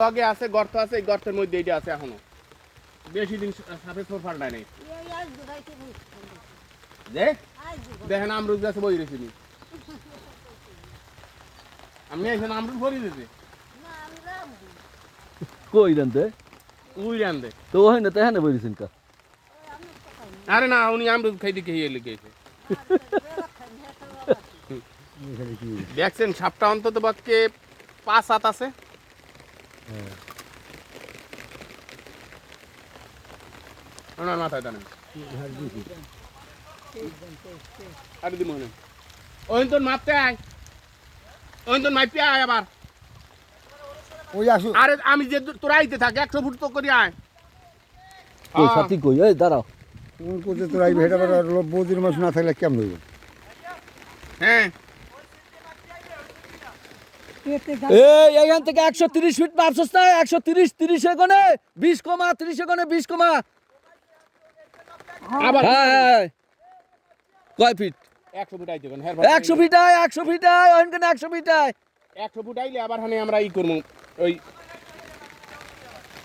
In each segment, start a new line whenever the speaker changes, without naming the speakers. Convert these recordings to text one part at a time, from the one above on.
আগে আছে গর্ত আছে এই গর্তের মধ্যে এইটা আছে এখনও। বেশি দিন সাপে সোর ফাল্টায় নেই। দেখ দেখেন আমরুদ গাছে বই রেখে নি। আমি এখানে আমরুদ ভরি দিতে
কই জানতে
উই রান দে।
তো ওই না তেহানে বলিছেন কা?
আরে না উনি আমরুদ খাইতে খেয়ে লেগেছে দেখছেন সাপটা অন্তত পক্ষে পাঁচ হাত আছে। ওনার মাথায় আরে মনে ওই তোর মাপতে আয়। ওই তোর মাপতে আয় আবার।
ওই আসু।
আরে আমি যে তোরা আইতে থাক একশো ফুট তো করি আয়।
কই
হ্যাঁ।
সাথী কই? এই দাঁড়াও।
কোন করতে তোর আইবে এটা আবার বৌদির মাছ না থাকলে কেমন হইব?
হ্যাঁ।
এই এখান থেকে একশো তিরিশ ফিট না? একশো তিরিশ তিরিশ এগোনে বিশ কমা তিরিশ এগোনে বিশ কমা।
আবার
হ্যাঁ হ্যাঁ কয় ফিট?
একশো ফুট আইতে কোন হ্যাঁ
একশো ফিট আয় একশো ফিট আয় ওখানে একশো ফিট আয়?
একশো ফুট আইলে আবার হানে আমরা ই করব ওই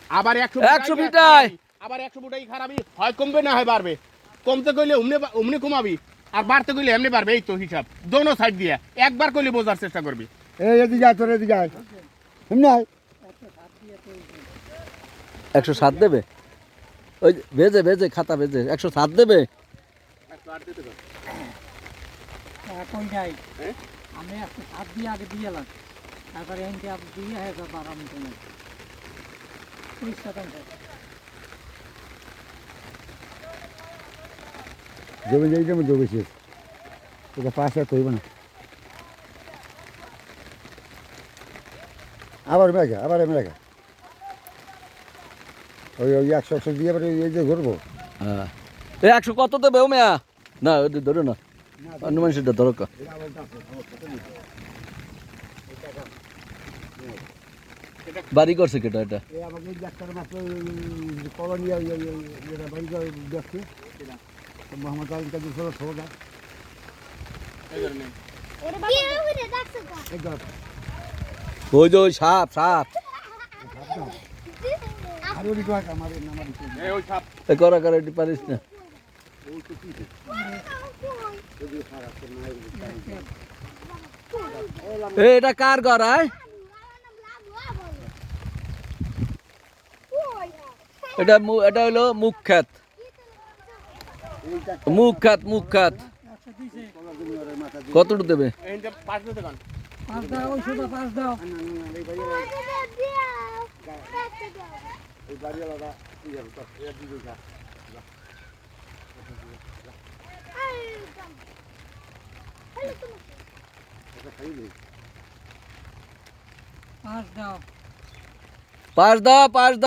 আবার একশো
100 ফুট আয়।
আবার একশো ফুট আই খারাপই হয় কমবে না হয় বাড়বে। কমতে কইলে অমনে বা- কমাবি আর বাড়তে কইলে এমনি বাড়বে এই তো হিসাব। দোনো সাইড দিয়ে একবার কইলে বোঝার চেষ্টা করবি।
এই এদিকে আয় তোর এদিকে আয়। এমনি আয়।
একশো সাত দেবে? ওই ভেজে ভেজে খাতা ভেজে একশো সাত দেবে?
হ্যাঁ?
আমি সাত দিয়ে আগে দিয়ে এলাম। তারপরে এনকে আপনি দিয়ে ত্রিশ শতাংশ।
জমি আছে তোকে পাঁচ হাজার হইব না। আবার মেঘা আবার মেঘা ওই ওই একশো একশো দিয়ে এবার এই যে ঘুরবো।
হ্যাঁ। এই একশো কত দেবে ও মেয়া? না ধরো না। অন্য মানুষেরটা ধরো কা। বাড়ি করছে কেটা এটা?
এই আমাকে এই ডাক্তার করা
করা এটি পারিস না। এটা কার এটা মু- এটা হলো মুখ খাত মুখ খাত মুখ খাত কতটুকু দেবে?
পাঁচ দিতে কান
পাঁচ দাও পাঁচ দাও।
এই যা
পাঁচ দাও।
পাঁচ দাও পাঁচ দাও।